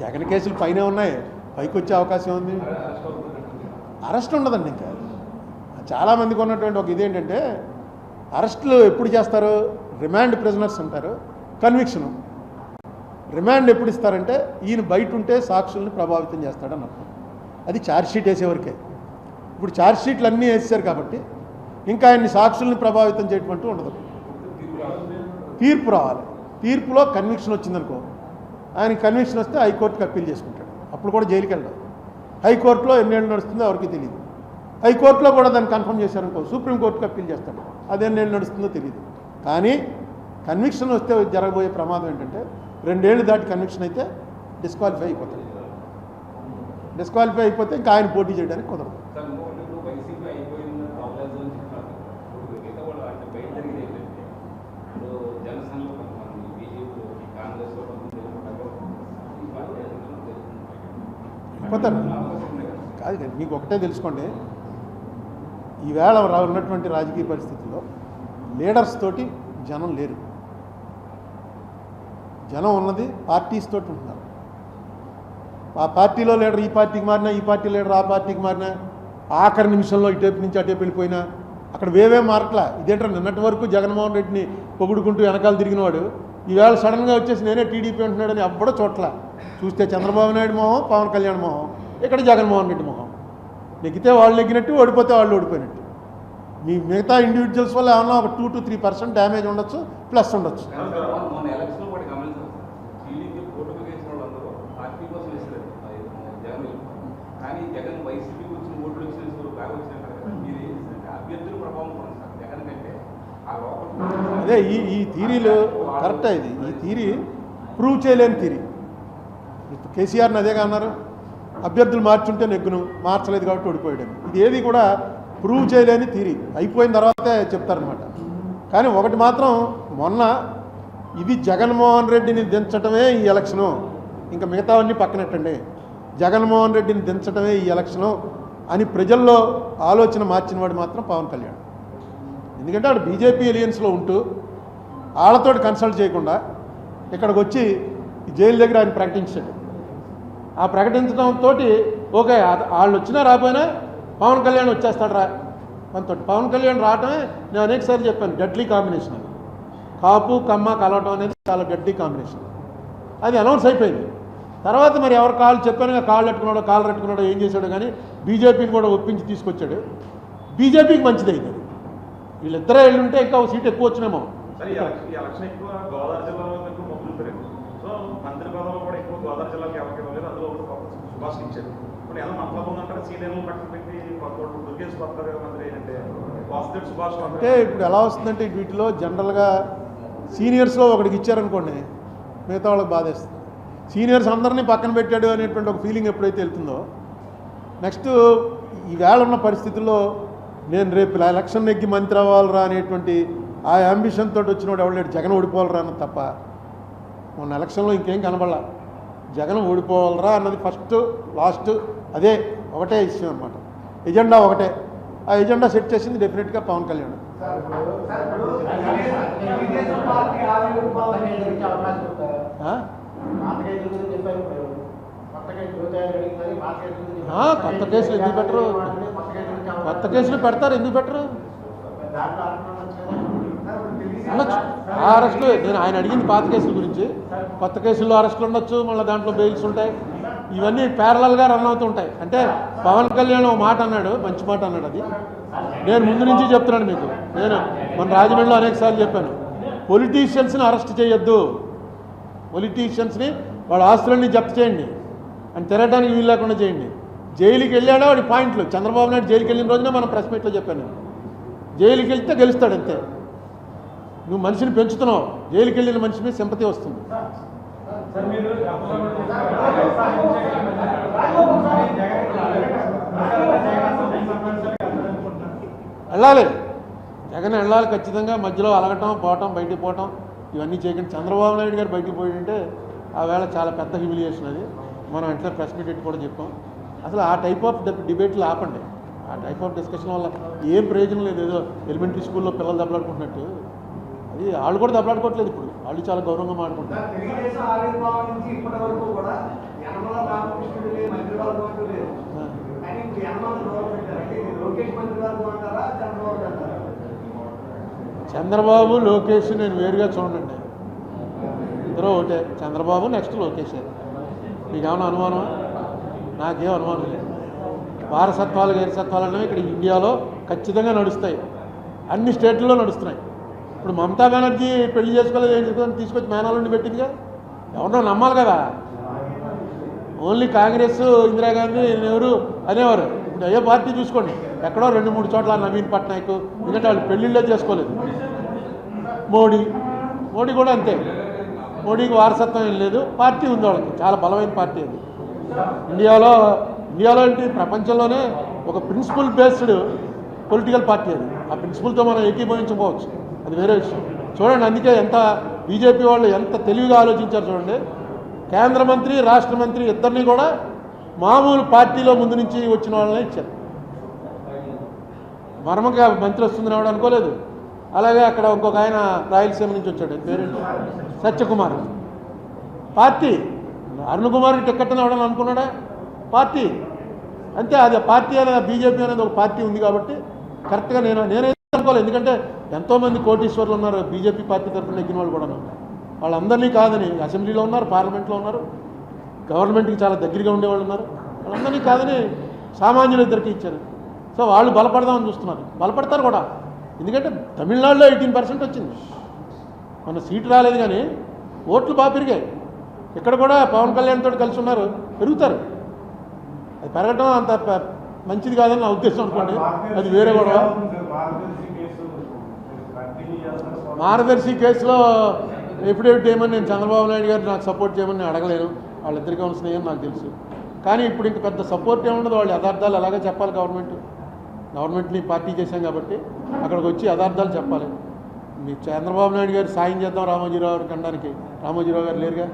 జగన్ కేసులో పైన ఉన్నాయి. పైకి వచ్చే అవకాశం ఉంది. అరెస్ట్ ఉండదండి ఇంకా. చాలామందికి ఉన్నటువంటి ఒక ఇదేంటంటే అరెస్టులు ఎప్పుడు చేస్తారు? రిమాండ్ ప్రిజనర్స్ ఉంటారు. కన్విక్షను. రిమాండ్ ఎప్పుడు ఇస్తారంటే ఈయన బయట ఉంటే సాక్షుల్ని ప్రభావితం చేస్తాడని అర్థం. అది ఛార్జ్షీట్ వేసేవరకే ఇప్పుడు ఛార్జ్షీట్లు అన్నీ వేసేసారు కాబట్టి ఇంకా ఆయన్ని సాక్షుల్ని ప్రభావితం చేయటం ఉండదు. తీర్పు రావాలి. తీర్పులో కన్విక్షన్ వచ్చిందనుకో ఆయన కన్విక్షన్ వస్తే హైకోర్టుకి అప్పీల్ చేసుకుంటాడు. అప్పుడు కూడా జైలుకి వెళ్ళడం. హైకోర్టులో ఎన్నేళ్ళు నడుస్తుందో ఎవరికి తెలియదు హైకోర్టులో కూడా దాన్ని కన్ఫర్మ్ చేశారనుకో సుప్రీంకోర్టుకి అప్పీల్ చేస్తాడు. అది ఎన్నేళ్ళు నడుస్తుందో తెలియదు కానీ కన్విక్షన్ వస్తే జరగబోయే ప్రమాదం ఏంటంటే రెండేళ్ళు దాటి కన్విక్షన్ అయితే డిస్క్వాలిఫై అయిపోతాడు. డిస్క్వాలిఫై అయిపోతే ఇంకా ఆయన పోటీ చేయడానికి కుదరదు సార్ ఇంకొకటి ఇప్పుడు వైసీపీ అయిపోయింది అవలేదు అని చెప్తున్నారు ఇప్పుడు మిగతా వాళ్ళు అంటే బయట జరిగేది ఏంటంటే ఇప్పుడు జనసేనలో కొంతమంది బీజేపీ కాంగ్రెస్లో కొంతమంది తెలుగుంటారు ఈ పార్టీ అధికారంలో కొత్త పోతారు. కదా కాదు మీకు ఒకటే తెలుసుకోండి. ఈవేళ ఉన్నటువంటి రాజకీయ పరిస్థితుల్లో లీడర్స్ తోటి జనం లేరు. జనం ఉన్నది పార్టీస్ తోటి ఉంటున్నారు ఆ పార్టీలో లీడర్ ఈ పార్టీకి మారినా ఈ పార్టీ లీడర్ ఆ పార్టీకి మారినా ఆఖరి నిమిషంలో ఇటేపు నుంచి అటేపు వెళ్ళిపోయినా అక్కడ వేవే మారట్లా. ఇదేంటారు నిన్నటి వరకు జగన్మోహన్ రెడ్డిని పొగుడుకుంటూ వెనకాల తిరిగినవాడు ఈవేళ సడన్గా వచ్చేసి నేనే టీడీపీ అంటున్నాడని అప్పుడో చోట్ల చూస్తే చంద్రబాబు నాయుడు మొహం పవన్ కళ్యాణ్ మొహం ఇక్కడ జగన్మోహన్ రెడ్డి మొహం. నెగ్గితే వాళ్ళు నెగ్గినట్టు ఓడిపోతే వాళ్ళు ఓడిపోయినట్టు. మీ మిగతా ఇండివిజువల్స్ వల్ల ఏమన్నా ఒక two to three percent damage ఉండొచ్చు ప్లస్ ఉండొచ్చు. అదే ఈ ఈ థీరీలు కరెక్టే ఇది. ఈ థీరీ ప్రూవ్ చేయలేని థీరీ ఇప్పుడు కేసీఆర్ని అదేగా అన్నారు. అభ్యర్థులు మార్చుంటే నెగ్గును మార్చలేదు కాబట్టి ఓడిపోయాడు ఇది ఏది కూడా ప్రూవ్ చేయలేని థీరీ అయిపోయిన తర్వాతే చెప్తారనమాట కానీ ఒకటి మాత్రం మొన్న ఇది జగన్మోహన్ రెడ్డిని దించటమే ఈ ఎలక్షను. ఇంకా మిగతావన్నీ పక్కనెట్టండి. జగన్మోహన్ రెడ్డిని దించటమే ఈ ఎలక్షను అని ప్రజల్లో ఆలోచన మార్చిన వాడు మాత్రం పవన్ కళ్యాణ్. ఎందుకంటే ఆడు బీజేపీ ఎలియన్స్లో ఉంటూ వాళ్ళతోటి కన్సల్ట్ చేయకుండా ఇక్కడికి వచ్చి జైలు దగ్గర ఆయన ప్రకటించాడు. ఆ ప్రకటించడంతో ఓకే వాళ్ళు వచ్చినా రాపోయినా పవన్ కళ్యాణ్ వచ్చేస్తాడు రా మనతో పవన్ కళ్యాణ్ రావటమే నేను అనేకసారి చెప్పాను డెడ్లీ కాంబినేషన్ అది. కాపు కమ్మ కలవటం అనేది చాలా డెడ్లీ కాంబినేషన్ అది అనౌన్స్ అయిపోయింది. తర్వాత మరి ఎవరు కాళ్ళు చెప్పాను కాళ్ళు పెట్టుకున్నాడో కాళ్ళు పెట్టుకున్నాడో ఏం చేశాడో కానీ బీజేపీని కూడా ఒప్పించి తీసుకొచ్చాడు. బీజేపీకి మంచిది అయింది అది. వీళ్ళిద్దరే వెళ్ళి ఉంటే ఇంకా ఒక సీట్ ఎక్కువ వచ్చినామో. సరే ఈ ఎలక్షన్ ఈ ఎలక్షన్ ఎక్కువ గోదావరి జిల్లాలో ఎక్కువ మొగ్గులు పెరిగింది సో మంత్రి పదవులు కూడా ఎక్కువ గోదావరి జిల్లాకి ఎవరికి ఇవ్వలేదు. అందులో ఒకటి కొత్త సుభాష్ ఇచ్చారు. ఇప్పుడు ఎలా మతలబు ఉందంటారు సీనియర్లు పక్కన పెట్టి దుర్గేష్ పడతారు మంత్రి ఏంటంటే వాసుదేవ్ సుభాష్ అంటే ఇప్పుడు ఎలా వస్తుందంటే వీటిలో జనరల్గా సీనియర్స్లో ఒకటికి ఇచ్చారనుకోండి మిగతా వాళ్ళకి బాధేస్తుంది. సీనియర్స్ అందరినీ పక్కన పెట్టాడు అనేటువంటి ఒక ఫీలింగ్ ఎప్పుడైతే వెళ్తుందో నెక్స్ట్ ఈవేళ ఉన్న పరిస్థితుల్లో నేను రేపు ఎలక్షన్ నెగ్గి మంత్రి అవ్వాలరా అనేటువంటి ఆ అంబిషన్ తోటి వచ్చినోడు ఎవడలేడు జగన్ ఓడిపోవాలరా అన్నది తప్ప. మొన్న ఎలక్షన్లో ఇంకేం కనబడాల. జగన్ ఓడిపోవాలరా అన్నది ఫస్ట్ లాస్ట్ అదే ఒకటే ఇష్యూ అనమాట ఎజెండా ఒకటే. ఆ ఎజెండా సెట్ చేసింది డెఫినెట్గా పవన్ కళ్యాణ్. కొత్త కేసులు ఎందుకు పెట్టరు? కొత్త కేసులు పెడతారు ఎందుకు పెట్టరు? ఉండొచ్చు. ఆ అరెస్టులు నేను ఆయన అడిగింది పాత కేసుల గురించి. కొత్త కేసుల్లో అరెస్టులు ఉండొచ్చు మళ్ళీ దాంట్లో బెయిల్స్ ఉంటాయి. ఇవన్నీ ప్యారలల్గా రన్ అవుతుంటాయి అంటే పవన్ కళ్యాణ్ ఒక మాట అన్నాడు మంచి మాట అన్నాడు అది. నేను ముందు నుంచి చెప్తున్నాను మీకు. నేను మన రాజమండ్రిలో అనేకసార్లు చెప్పాను. పొలిటీషియన్స్ని అరెస్ట్ చేయొద్దు. పొలిటీషియన్స్ని వాళ్ళ ఆస్తులన్నీ జప్తు చేయండి. అని తిరగడానికి వీలు లేకుండా చేయండి. జైలుకి వెళ్ళాడో వాడి పాయింట్లు? చంద్రబాబు నాయుడు జైలుకి వెళ్ళిన రోజున మనం ప్రెస్ మీట్లో చెప్పాను. జైలుకి వెళ్తే గెలుస్తాడు అంతే. నువ్వు మనిషిని పెంచుతున్నావు. జైలుకి వెళ్ళిన మనిషి మీద సింపతి వస్తుంది. వెళ్ళాలి. జగన్ వెళ్ళాలి ఖచ్చితంగా. మధ్యలో అలగటం పోవటం బయటికి పోవటం ఇవన్నీ చేయకండి. చంద్రబాబు నాయుడు గారు బయటికి పోయింటే ఆ వేళ చాలా పెద్ద హ్యూమిలియేషన్ అది. మనం ఇంట్లో ప్రెస్ మీట్ కూడా చెప్పాం. అసలు ఆ టైప్ ఆఫ్ డిబేట్లు ఆపండి. ఆ టైప్ ఆఫ్ డిస్కషన్ వల్ల ఏం ప్రయోజనం లేదు. ఏదో ఎలిమెంటరీ స్కూల్లో పిల్లలు దెబ్బలాడుకుంటున్నట్టు. అది వాళ్ళు కూడా దెబ్బలాడుకోవట్లేదు ఇప్పుడు. వాళ్ళు చాలా గౌరవంగా మాట్లాడుకుంటారు చంద్రబాబు లోకేష్ నేను వేరుగా చూడండి. ఇద్దరు ఒకటే. చంద్రబాబు నెక్స్ట్ లోకేష్. మీకేమైనా అనుమానమా? నాకేం అనుమానం లేదు. వారసత్వాలు గైరసత్వాలు అనేవి ఇక్కడ ఇండియాలో ఖచ్చితంగా నడుస్తాయి. అన్ని స్టేట్లలో నడుస్తున్నాయి. ఇప్పుడు మమతా బెనర్జీ పెళ్ళి చేసుకోలేదు ఏం చేసుకోవాలని తీసుకొచ్చి పెట్టిందిగా ఎవరినో నమ్మాలి కదా? ఓన్లీ కాంగ్రెస్ ఇందిరాగాంధీ నెహ్రూ అనేవారు. ఇప్పుడు అయ్యో పార్టీ చూసుకోండి. ఎక్కడో రెండు మూడు చోట్ల నవీన్ పట్నాయక్ ఎందుకంటే వాళ్ళు పెళ్ళిళ్ళే చేసుకోలేదు. మోడీ. మోడీ కూడా అంతే. మోడీకి వారసత్వం ఏం లేదు. పార్టీ ఉంది వాళ్ళకి. చాలా బలమైన పార్టీ అది. ఇండియాలో ఇండియాలో ఏంటి? ప్రపంచంలోనే ఒక ప్రిన్సిపల్ బేస్డ్ పొలిటికల్ పార్టీ అది. ఆ ప్రిన్సిపల్తో మనం ఏకీభవించకపోవచ్చు. అది వేరే విషయం. చూడండి అందుకే ఎంత బీజేపీ వాళ్ళు ఎంత తెలివిగా ఆలోచించారు చూడండి. కేంద్ర మంత్రి రాష్ట్ర మంత్రి ఇద్దరిని కూడా మామూలు పార్టీలో ముందు నుంచి వచ్చిన వాళ్ళని ఇచ్చారు. మర్మగా మంత్రి వస్తుందని ఎవడు అనుకోలేదు. అలాగే అక్కడ ఇంకొక ఆయన రాయలసీమ నుంచి వచ్చాడు parent Satyakumar. Party Arun Kumar ticket అని ఎవడని అనుకున్నాడా? పార్టీ. అంతే అది పార్టీ అనేది బీజేపీ అనేది ఒక పార్టీ ఉంది కాబట్టి కరెక్ట్గా నేను నేనైతే అనుకోలేదు. ఎందుకంటే ఎంతోమంది కోటీశ్వర్లు ఉన్నారు బీజేపీ పార్టీ తరఫున నెగ్గిన వాళ్ళు కూడా వాళ్ళందరినీ కాదని అసెంబ్లీలో ఉన్నారు పార్లమెంట్లో ఉన్నారు గవర్నమెంట్కి చాలా దగ్గరగా ఉండేవాళ్ళు ఉన్నారు. వాళ్ళందరినీ కాదని సామాన్యులు ఇద్దరికి ఇచ్చారు. సో వాళ్ళు బలపడదామని చూస్తున్నారు. బలపడతారు కూడా. ఎందుకంటే తమిళనాడులో ఎయిటీన్ పర్సెంట్ వచ్చింది. మన సీటు రాలేదు కానీ ఓట్లు బాగా పెరిగాయి. ఇక్కడ కూడా పవన్ కళ్యాణ్ తోటి కలిసి ఉన్నారు పెరుగుతారు. అది పెరగడం అంత మంచిది కాదని నా ఉద్దేశం అనుకోండి. అది వేరే గొడవ. మార్గదర్శి కేసులో ఎఫిడేవిట్ ఏమని నేను చంద్రబాబు నాయుడు గారు నాకు సపోర్ట్ చేయమని నేను అడగలేను. వాళ్ళిద్దరికీ ఉన్న స్నేహం నాకు తెలుసు. కానీ ఇప్పుడు ఇంక పెద్ద సపోర్ట్ ఏముండదు వాళ్ళు యథార్థాలు ఎలాగో చెప్పాలి గవర్నమెంట్. గవర్నమెంట్ని పార్టీ చేశాం కాబట్టి అక్కడికి వచ్చి యథార్థాలు చెప్పాలి. మీ చంద్రబాబు నాయుడు గారు సాయం చేద్దాం రామోజీరావు గారికి అనడానికి రామోజీరావు గారు లేరుగా?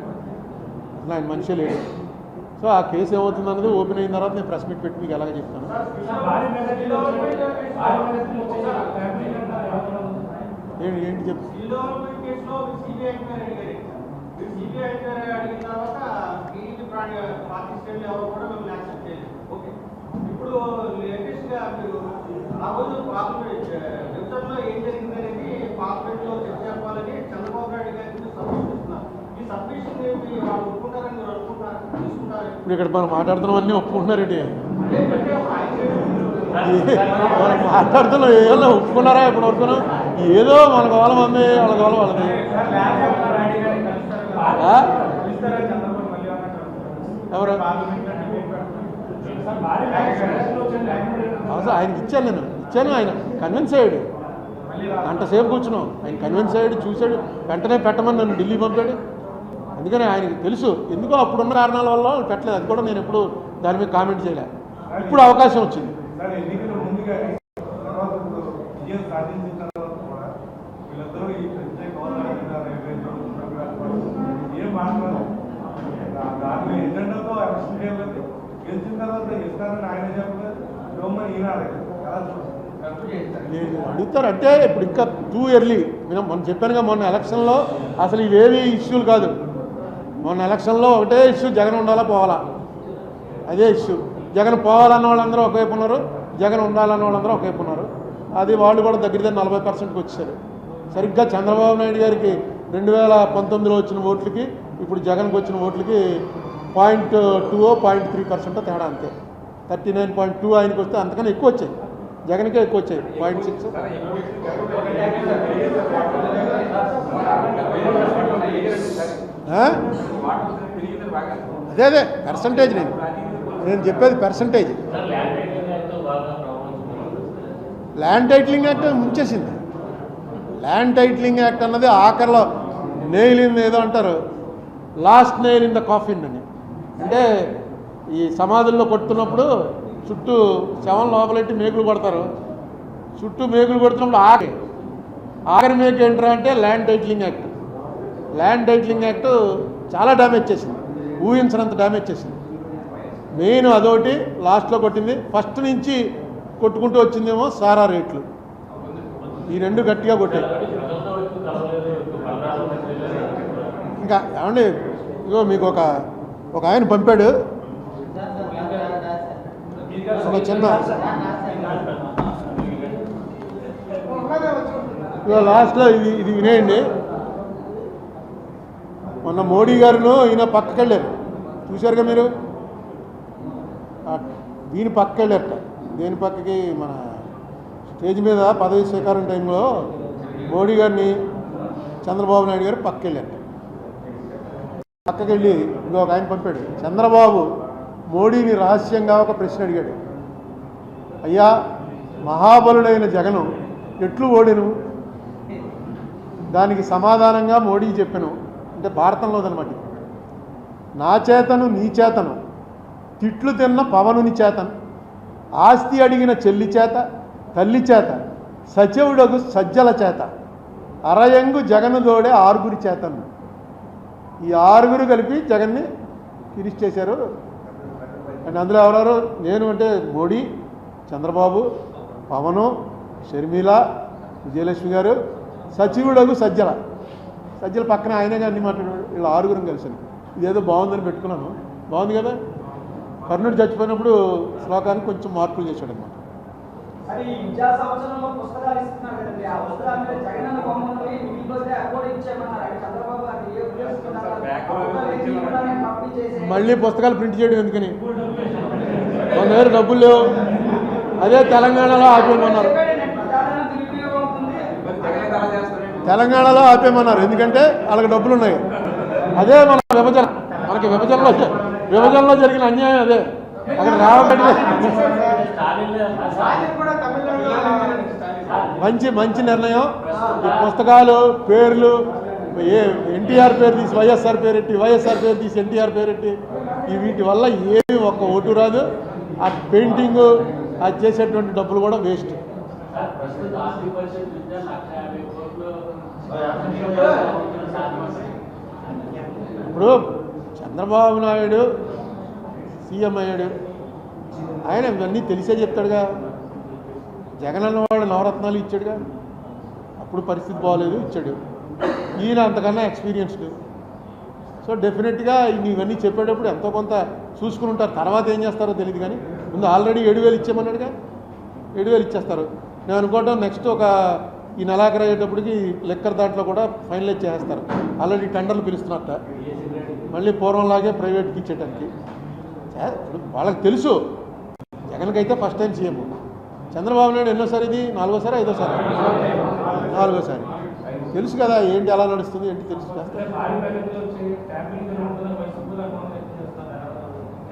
అసలు ఆయన మనిషే లేడు. సో ఆ కేసు ఏమవుతుంది అన్నది ఓపెన్ అయిన తర్వాత నేను ప్రెస్ మీట్ పెట్టి మీకు ఎలాగ చెప్తాను. ఏంటి ఏంటి ఇప్పుడు లేటెస్ట్గా మీరు ఆ రోజు పార్లమెంట్ ఏం జరిగింది అనేది పార్లమెంట్లో చర్చ చెప్పాలని చంద్రబాబు నాయుడు గారికి సబ్మిషన్ ఇస్తున్నారు ఈ సబ్మిషన్ ఏంటి వాళ్ళు ఒప్పుకుంటారని మీరు అనుకుంటారు తీసుకుంటారు ఇప్పుడు ఇక్కడ మనం లేదంటే ఒక ఐదు మనం మాట్లాడుతున్నాం ఏదో ఒప్పుకున్నారా ఇప్పుడు వరకు? ఏదో మన గోల మంది వాళ్ళ గోల వాళ్ళది. ఎవరు? అవసరం ఆయనకి ఇచ్చాను నేను. ఇచ్చాను ఆయన. కన్విన్స్ అయ్యాడు. గంటసేపు కూర్చున్నాం. ఆయన కన్విన్స్ అయ్యాడు చూశాడు. వెంటనే పెట్టమని నన్ను ఢిల్లీ పంపాడు. అందుకని ఆయనకి తెలుసు. ఎందుకో అప్పుడున్న కారణాల వల్ల పెట్టలేదు. అది కూడా నేను ఎప్పుడు దాని మీద కామెంట్ చేయలే. ఇప్పుడు అవకాశం వచ్చింది. గెలిచిన తర్వాత ఇస్తారని ఆయన చెప్పలేదు. ఈయన అడగలేదు అడుగుతారు అంటే ఇప్పుడు ఇంకా టూ ఇయర్లీ నేను మొన్న చెప్పానుగా మొన్న ఎలక్షన్లో అసలు ఇవేవి ఇష్యూలు కాదు. మొన్న ఎలక్షన్లో ఒకటే ఇష్యూ జగన్ ఉండాలా పోవాలా? అదే ఇష్యూ. జగన్ పోవాలన్న వాళ్ళందరూ ఒకవైపు ఉన్నారు. జగన్ ఉండాలన్న వాళ్ళందరూ ఒకవైపు ఉన్నారు. అది వాళ్ళు కూడా దగ్గర దగ్గర నలభై పర్సెంట్కి వచ్చారు. సరిగ్గా చంద్రబాబు నాయుడు గారికి రెండు వేల పంతొమ్మిదిలో వచ్చిన ఓట్లకి ఇప్పుడు జగన్కి వచ్చిన ఓట్లకి point two point three percent తేడా అంతే. థర్టీ నైన్ పాయింట్ టూ ఆయనకి వస్తే అంతకన్నా ఎక్కువ వచ్చాయి జగన్కే ఎక్కువ వచ్చాయి పాయింట్ సిక్స్ అదే అదే పర్సంటేజ్ నేను. నేను చెప్పేది పర్సంటేజ్ ల్యాండ్ టైటిలింగ్ యాక్ట్ ముంచేసింది. ల్యాండ్ టైటిలింగ్ యాక్ట్ అన్నది ఆఖరిలో నెయిల్ ఇన్ ఏదో అంటారు. Last nail in the coffin అని. అంటే ఈ సమాధుల్లో కొడుతున్నప్పుడు చుట్టూ శవం లోపలెట్టి మేకులు కొడతారు. చుట్టూ మేకులు కొడుతున్నప్పుడు ఆఖరి ఆఖరి మేకు ఏంట్రా అంటే land titling act. Land titling act చాలా డ్యామేజ్ చేసింది. ఊహించినంత డ్యామేజ్ చేసింది. మెయిన్ అదొకటి లాస్ట్లో కొట్టింది. ఫస్ట్ నుంచి కొట్టుకుంటూ వచ్చిందేమో సారా రేట్లు. ఈ రెండు గట్టిగా కొట్టాయి. ఇంకా ఏమండి? ఇగో మీకు ఒక ఒక ఆయన పంపాడు. ఒక చిన్న లాస్ట్లో ఇది ఇది వినేయండి. మొన్న మోడీ గారును ఈయన పక్కకి వెళ్ళారు చూశారుగా మీరు? దీని పక్కకి వెళ్ళారట దేని పక్కకి? మన స్టేజ్ మీద పదవి స్వీకారం టైంలో మోడీ గారిని చంద్రబాబు నాయుడు గారు పక్కకి వెళ్ళారట పక్కకి వెళ్ళి ఇంకొక ఆయన పంపాడు. చంద్రబాబు మోడీని రహస్యంగా ఒక ప్రశ్న అడిగాడు. అయ్యా మహాబలుడైన జగను ఎట్లు ఓడిను? దానికి సమాధానంగా మోడీ చెప్పాను. అంటే భారతంలోదనమాట నా చేతను నీ చేతను తిట్లు తిన్న పవనుని చేతను ఆస్తి అడిగిన చెల్లి చేత తల్లి చేత సచివుడగు సజ్జల చేత అరయంగు జగను దోడే ఆరుగురి చేతను. ఈ ఆరుగురు కలిపి జగన్ని ఫినిష్ చేశారు అండ్ అందులో ఎవరెవరు? నేను అంటే మోడీ చంద్రబాబు పవను షర్మిల విజయలక్ష్మి గారు సచివుడు సజ్జల. సజ్జల పక్కన ఆయనే కానీ మాట్లాడాడు. వీళ్ళు ఆరుగురం కలిసాను ఇదేదో బాగుందని పెట్టుకున్నాను. బాగుంది కదా? కర్ణుడు చచ్చిపోయినప్పుడు శ్లోకానికి కొంచెం మార్పులు చేశాడు అనమాట మరి ఈ విద్యా సంవత్సరంలో పుస్తకాలు ఇస్తున్నారు కదండి. ఆ పుస్తకాల మీద జగనన్న బొమ్మలు మిగిలిపోతే అది కూడా ఇచ్చేయమన్నారు. అది చంద్రబాబు గారు ఏ చేసే మళ్ళీ పుస్తకాలు ప్రింట్ చేయడం ఎందుకని? మన దగ్గర డబ్బులు లేవు. అదే తెలంగాణలో ఆపేయమన్నారు. తెలంగాణలో ఆపేయమన్నారు. ఎందుకంటే వాళ్ళకి డబ్బులు ఉన్నాయి. అదే మన విభజన. మనకి విభజనలో విభజనలో జరిగిన అన్యాయం అదే. అక్కడ తమిళనాడులో మంచి మంచి నిర్ణయం. ఈ పుస్తకాలు పేర్లు ఏ ఎన్టీఆర్ పేరు తీసి వైఎస్ఆర్ పేరు వైఎస్ఆర్ పేరు తీసి ఎన్టీఆర్ పేరు ఈ వీటి వల్ల ఏమి ఒక్క ఓటు రాదు. ఆ పెయింటింగ్ అది చేసేటువంటి డబ్బులు కూడా వేస్ట్. ఇప్పుడు చంద్రబాబు నాయుడు సీఎం అయ్యాడు. ఆయన ఇవన్నీ తెలిసే చెప్తాడుగా. జగన్ అన్నవాడు నవరత్నాలు ఇచ్చాడుగా. అప్పుడు పరిస్థితి బాగోలేదు ఇచ్చాడు. ఈయన అంతకన్నా ఎక్స్పీరియన్స్డ్. సో డెఫినెట్గా ఇవన్నీ చెప్పేటప్పుడు ఎంతో కొంత చూసుకుని ఉంటారు. తర్వాత ఏం చేస్తారో తెలియదు కానీ ముందు ఆల్రెడీ ఏడు వేలు ఇచ్చామన్నాడుగా ఏడు వేలు ఇచ్చేస్తారు. నేను అనుకోవటం నెక్స్ట్ ఒక ఈ నెలాఖరు అయ్యేటప్పటికి లెక్కర్ దాంట్లో కూడా ఫైనలైజ్ చేస్తారు ఆల్రెడీ టెండర్లు పిలుస్తున్నట్ట. మళ్ళీ పూర్వంలాగే ప్రైవేట్కి ఇచ్చేటానికి ఇప్పుడు వాళ్ళకి తెలుసు. జగన్కైతే first time CM Chandrababu Naidu ఎన్నోసారి ఇది? నాలుగోసారి ఐదోసారి? నాలుగోసారి. తెలుసు కదా ఏంటి ఎలా నడుస్తుంది ఏంటి తెలుసు కదా.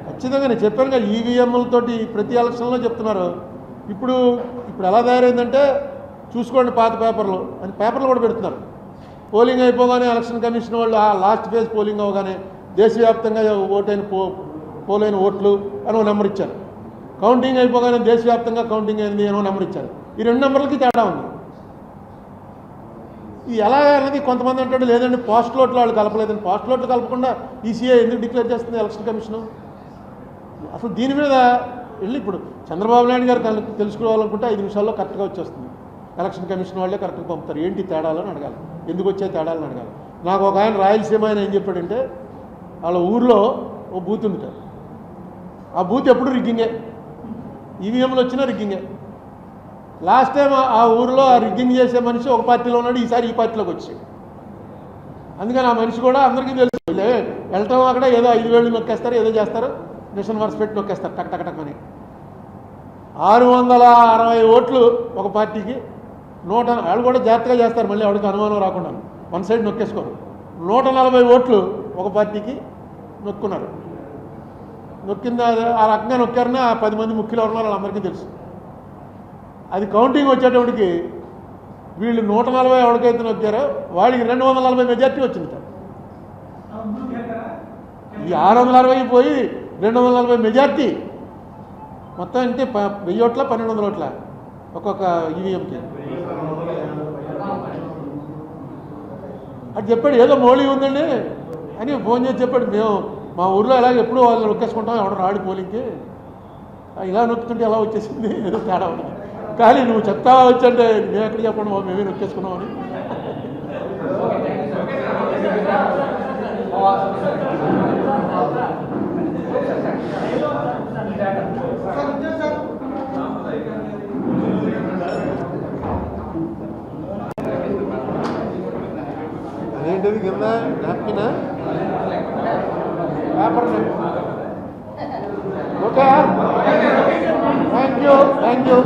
ఖచ్చితంగా నేను చెప్పాను కదా ఈవీఎంలతోటి ప్రతి ఎలక్షన్లో చెప్తున్నారు. ఇప్పుడు ఇప్పుడు ఎలా తయారైందంటే చూసుకోండి పాత పేపర్లు అని పేపర్లు కూడా పెడుతున్నారు. పోలింగ్ అయిపోగానే ఎలక్షన్ కమిషన్ వాళ్ళు ఆ లాస్ట్ ఫేజ్ పోలింగ్ అవగానే దేశవ్యాప్తంగా ఓటైన పో పోలైన ఓట్లు అని ఒక నెంబర్ ఇచ్చారు. కౌంటింగ్ అయిపోగానే దేశవ్యాప్తంగా కౌంటింగ్ అయింది అని నెంబర్ ఇచ్చారు. ఈ రెండు నెంబర్లకి తేడా ఉంది. ఇది ఎలా అనేది కొంతమంది అంటాడు లేదండి పోస్ట్ లోట్లు వాళ్ళు కలపలేదని పోస్ట్ లోట్లు కలపకుండా ఈసీఐ ఎందుకు డిక్లేర్ చేస్తుంది ఎలక్షన్ కమిషను? అసలు దీని మీద వెళ్ళి ఇప్పుడు చంద్రబాబు నాయుడు గారు తెలుసుకోవాలనుకుంటే ఐదు నిమిషాల్లో కరెక్ట్గా వచ్చేస్తుంది. ఎలక్షన్ కమిషన్ వాళ్ళే కరెక్ట్గా పంపుతారు. ఏంటి తేడాలని అడగాలి. ఎందుకు వచ్చే తేడాలని అడగాలి. నాకు ఒక ఆయన రాయలసీమ ఆయన ఏం చెప్పాడంటే వాళ్ళ ఊర్లో ఓ బూత్ ఉంది ఆ బూత్ ఎప్పుడు రిగ్గింగే ఈవీఎంలు వచ్చినా రిగ్గింగే. లాస్ట్ టైం ఆ- ఊరిలో ఆ రిగ్గింగ్ చేసే మనిషి ఒక పార్టీలో ఉన్నాడు ఈసారి ఈ పార్టీలోకి వచ్చాడు. అందుకని ఆ మనిషి కూడా అందరికీ తెలుసు వెళ్ళటం అక్కడ ఏదో ఐదు వేలు నొక్కేస్తారు ఏదో చేస్తారు మిషన్ వర్స్ పెట్టి నొక్కేస్తారు టక్ టక్ టక్ అని. ఆరు వందల అరవై ఓట్లు ఒక పార్టీకి నూట వాళ్ళు కూడా జాగ్రత్తగా చేస్తారు మళ్ళీ ఎవరికి అనుమానం రాకుండా. వన్ సైడ్ నొక్కేసుకోరు. నూట నలభై ఓట్లు ఒక పార్టీకి నొక్కున్నారు. నొక్కిందా? ఆ రకంగా నొక్కారని ఆ పది మంది ముఖ్యులు ఉన్నారు వాళ్ళందరికీ తెలుసు. అది కౌంటింగ్ వచ్చేటప్పటికి వీళ్ళు నూట నలభై ఎవరికైతే నొక్కారో వాడికి రెండు వందల నలభై మెజార్టీ వచ్చింది ఈ ఆరు వందల అరవై పోయి రెండు వందల నలభై మెజార్టీ మొత్తం అంటే ప వెయ్యి ఓట్ల పన్నెండు వందల ఓట్ల ఒక్కొక్క ఈవీఎంకి అది చెప్పాడు ఏదో మోళీ ఉందండి అని ఫోన్ చేసి చెప్పాడు మేము మా ఊర్లో ఎలా ఎప్పుడూ వాళ్ళు నొక్కేసుకుంటాం ఎవడ రాడు పోలింగ్కి ఇలా నొక్కుతుంటే ఎలా వచ్చేసింది? ఏదో తేడా కానీ నువ్వు చెప్తా వచ్చంటే మేము ఎక్కడ చెప్పండి మేమే నొక్కేసుకున్నాం అని. అదేంటిది కింద? నాప్కినా okay? Thank you thank you